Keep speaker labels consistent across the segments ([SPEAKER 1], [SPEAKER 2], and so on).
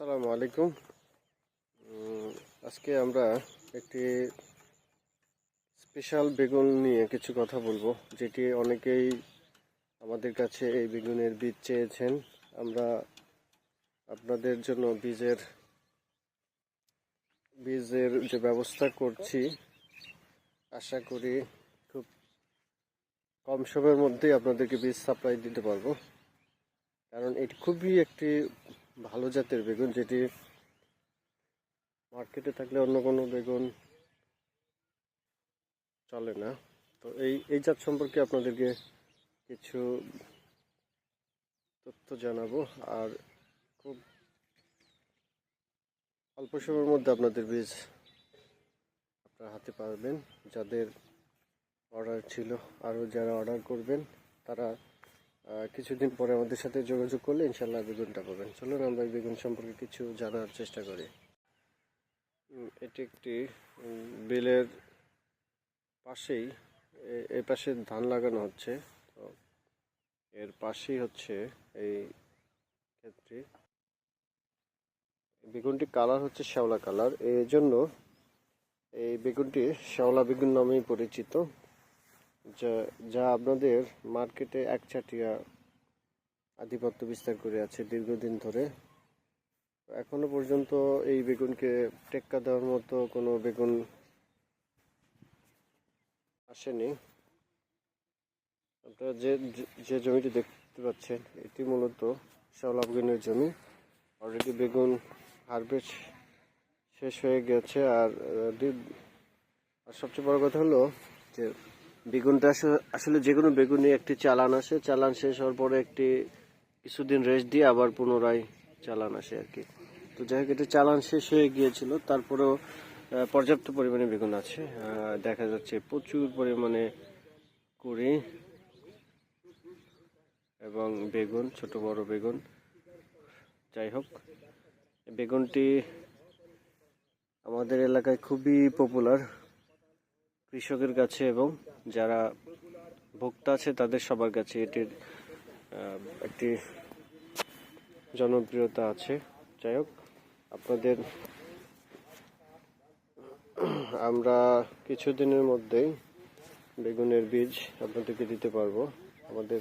[SPEAKER 1] আসসালামু আলাইকুম। আজকে আমরা একটি স্পেশাল বেগুন নিয়ে কিছু কথা বলব, যেটি অনেকেই আমাদের কাছে এই বেগুনের বীজ চেয়েছেন। আমরা আপনাদের জন্য বীজের বীজের যে ব্যবস্থা করছি, আশা করি খুব কম সময়ের মধ্যেই আপনাদেরকে বীজ সাপ্লাই দিতে পারব। কারণ এটি খুবই একটি ভালো জাতের বেগুন যেটি মার্কেটে থাকলে অন্য কোনো বেগুন চলে না। তো এই এই জাত সম্পর্কে আপনাদেরকে কিছু তথ্য জানাব। আর খুব অল্প সময়ের মধ্যে আপনাদের বীজ আপনার হাতে পারবেন যাদের অর্ডার ছিল, আরও যারা অর্ডার করবেন, তারা কিছুদিন পরে আমাদের সাথে যোগাযোগ করলে ইনশাল্লাহ বেগুনটা পাবেন। চলুন, আমরা বেগুন সম্পর্কে কিছু জানার চেষ্টা করি। এটি একটি বিলের পাশেই এই পাশে ধান লাগানো হচ্ছে। তো এর পাশেই হচ্ছে এই ক্ষেত্রে। বেগুনটি কালার হচ্ছে শ্যাওলা কালার। এই জন্য এই বেগুনটি শ্যাওলা বেগুন নামেই পরিচিত। যা যা আপনাদের মার্কেটে একচাটিয়া আধিপত্য বিস্তার করে আছে দীর্ঘদিন ধরে। এখনও পর্যন্ত এই বেগুনকে টেক্কা দেওয়ার মতো কোনো বেগুন আসেনি। আপনারা যে, যে- জমিটি দেখতে পাচ্ছেন, এটি মূলত শ্যাওলা বেগুনের জমি। অলরেডি বেগুন হারভেস্ট শেষ হয়ে গেছে আর সবচেয়ে বড় কথা হলো যে বেগুনটা আসলে- যে কোনো বেগুনে একটি চালান আসে। চালান শেষ হওয়ার পরে একটি কিছুদিন রেস্ট দিয়ে আবার পুনরায় চালান আসে আর কি। তো যাই হোক, এটা চালান শেষ হয়ে গিয়েছিল। তারপরেও পর্যাপ্ত পরিমাণে বেগুন আছে। দেখা যাচ্ছে প্রচুর পরিমাণে কুড়ি এবং বেগুন, ছোট বড় বেগুন। যাই হোক, বেগুনটি আমাদের এলাকায় খুবই পপুলার কৃষকের কাছে এবং যারা ভোক্তা আছে তাদের সবার কাছে এটির একটি জনপ্রিয়তা আছে। যাই হোক, আপনাদের, আমরা কিছুদিনের মধ্যেই বেগুনের বীজ আপনাদেরকে দিতে পারব। আমাদের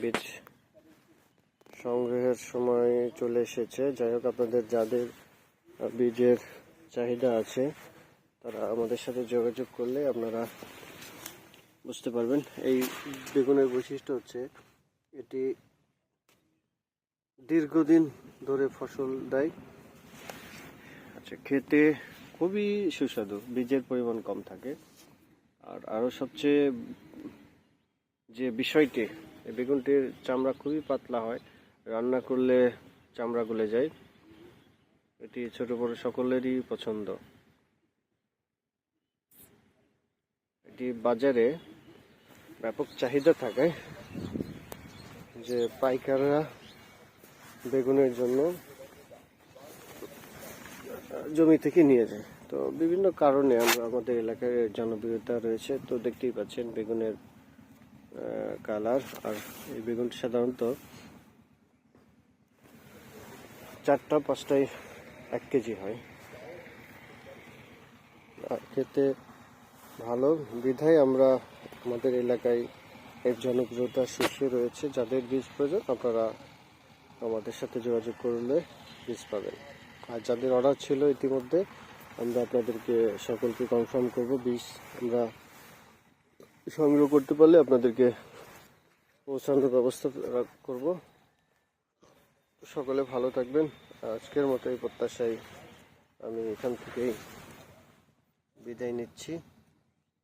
[SPEAKER 1] বীজ সংগ্রহের সময় চলে এসেছে। যাই হোক, আপনাদের যাদের বীজের চাহিদা আছে তারা আমাদের সাথে যোগাযোগ করলে আপনারা বুঝতে পারবেন। এই বেগুনের বৈশিষ্ট্য হচ্ছে, এটি দীর্ঘদিন ধরে ফসল দেয়। আচ্ছা খেতে খুবই সুস্বাদু, বীজের পরিমাণ কম থাকে। আর আরও সবচেয়ে যে বিষয়টি, এই বেগুনটির চামড়া খুবই পাতলা হয়, রান্না করলে চামড়া গলে যায়। এটি ছোট বড় সকলেরই পছন্দ। এটি বাজারে ব্যাপক চাহিদা থাকে যে পাইকাররা বেগুনের জন্য জমি থেকে নিয়ে যায়। তো বিভিন্ন কারণে আমরা আমাদের এলাকায় জনপ্রিয়তা রয়েছে। তো দেখতেই পাচ্ছেন বেগুনের কালার। আর এই বেগুনটি সাধারণত চারটা, পাঁচটায় এক কেজি হয়। খেতে ভালো বিধায় আমরা আমাদের এলাকায় এর জনপ্রিয়তা শীর্ষে রয়েছে। যাদের বীজ প্রয়োজন, আপনারা আমাদের সাথে যোগাযোগ করলে বীজ পাবেন। আর যাদের অর্ডার ছিল ইতিমধ্যে, আমরা আপনাদেরকে সকলকে কনফার্ম করব, বীজ আমরা সংগ্রহ করতে পারলে আপনাদেরকে পৌঁছানোর ব্যবস্থা করব। সকলে ভালো থাকবেন। আজকের মতো এই প্রত্যাশায় আমি এখান থেকেই বিদায় নিচ্ছি।